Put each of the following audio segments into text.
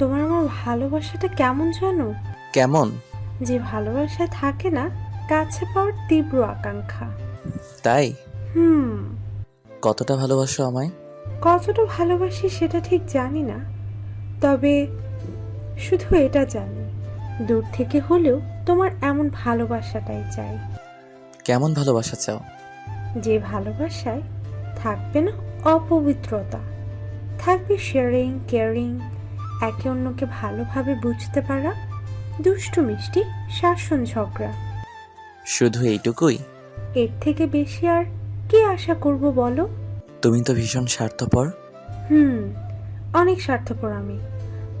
তোমার আমার ভালোবাসাটা কেমন জানো? কেমন? যে ভালোবাসায় থাকে না কাছে পাওয়ার তীব্র আকাঙ্ক্ষা। তাই? হুম। কতটা ভালোবাসো আমায়? কতটা ভালোবাসি সেটা ঠিক জানি না। তবে শুধু এটা জানি দূর থেকে হলেও তোমার এমন ভালোবাসাটাই চাই। কেমন ভালোবাসা চাও? যে ভালোবাসায় থাকবে না অপবিত্রতা থাকবে শেয়ারিং কেয়ারিং একে অন্যকে ভালোভাবে বুঝতে পারা দুষ্টু মিষ্টি শাসন ঝগড়া। শুধু এইটুকুই? এর থেকে বেশি আর কি আশা করব বলো? তুমি তো ভীষণ স্বার্থপর। হুম অনেক স্বার্থপর আমি।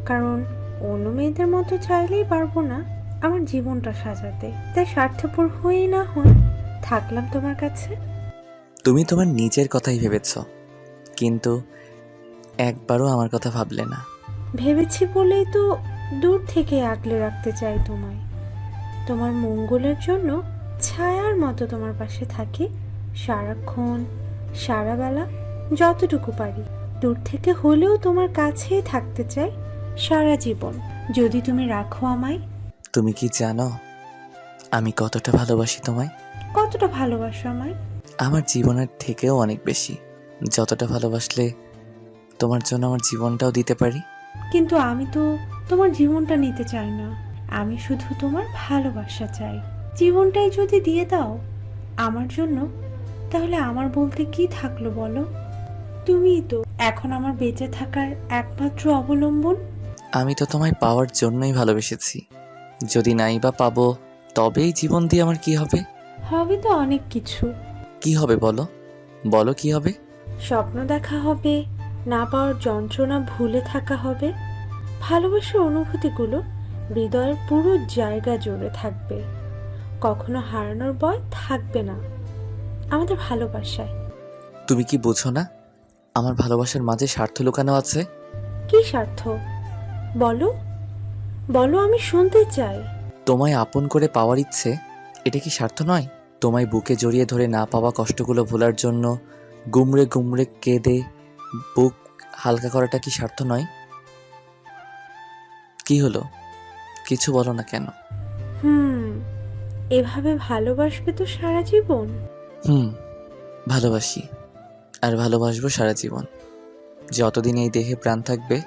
কারণ অন্য মেয়েদের মতো চাইলেই পারব না আমার জীবনটা সাজাতে। তাই স্বার্থপর হয়েই না হয় থাকলাম তোমার কাছে। তুমি তোমার নিজের কথাই ভেবেছ কিন্তু একবারও আমার কথা ভাবলে না। ভেবেছি বলেই তো দূর থেকে আগলে রাখতে চাই তোমায়। তোমার মঙ্গলের জন্য ছায়ার মতো তোমার পাশে থাকি। সারাক্ষণ সারাবেলা যতটুকু পারি। দূর থেকে হলেও তোমার কাছেই থাকতে চাই সারা জীবন। যদি তুমি রাখো আমায়। তুমি কি জানো আমি কতটা ভালোবাসি তোমায়? কতটা ভালোবাসো আমায়? আমার জীবনের থেকেও অনেক বেশি। যতটা ভালোবাসলে তোমার জন্য আমার জীবনটাও দিতে পারি। কিন্তু আমি তো তোমার জীবনটা নিতে চাই না। আমি শুধু তোমার ভালোবাসা চাই। জীবনটাই যদি দিয়ে দাও আমার জন্য তাহলে আমার বলতে কি থাকল বলো? তুমিই তো এখন আমার বেঁচে থাকার একমাত্র অবলম্বন। আমি তো তোমায় পাওয়ার জন্যই ভালোবেসেছি। যদি নাই বা পাবো তবেই জীবন দিয়ে আমার কি হবে? হবে তো অনেক কিছু। কি হবে বলো? বলো কি হবে? স্বপ্ন দেখা হবে না পাওয়ার যন্ত্রণা ভুলে থাকা হবে। ভালোবাসার অনুভূতিগুলো হৃদয়ের পুরো জায়গা জুড়ে থাকবে। কখনো হারানোর ভয় থাকবে না। আমাদের ভালোবাসায়। তুমি কি বোঝো না? আমার ভালোবাসার মাঝে স্বার্থ লুকানো আছে? কি স্বার্থ? বলো। বলো আমি শুনতে চাই। তোমায় আপন করে পাওয়ার ইচ্ছে এটা কি স্বার্থ নয়? তোমায় বুকে জড়িয়ে ধরে না পাওয়া কষ্টগুলো ভোলার জন্য গুমড়ে গুমড়ে কেঁদে বুক হালকা করাটা কি স্বার্থ নয়? কি হলো? কিছু বলো না কেন? হুম এভাবে ভালোবাসবে তো সারা জীবন। হুম ভালোবাসি। আর ভালোবাসবো সারা জীবন। যতদিন এই দেহে প্রাণ থাকবে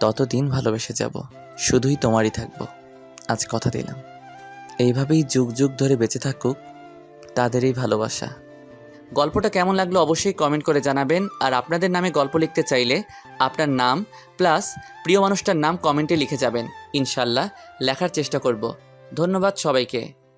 ততদিন ভালোবেসে যাব। শুধুই তোমারই থাকব। আজ কথা দিলাম। এইভাবেই যুগ যুগ ধরে বেঁচে থাকুক তাদেরই ভালোবাসা। গল্পটা কেমন লাগল অবশ্যই কমেন্ট করে জানাবেন। আর আপনাদের নামে গল্প লিখতে চাইলে আপনার নাম প্লাস প্রিয় মানুষটার নাম কমেন্টে লিখে যাবেন। ইনশাল্লাহ লেখার চেষ্টা করব। ধন্যবাদ সবাইকে।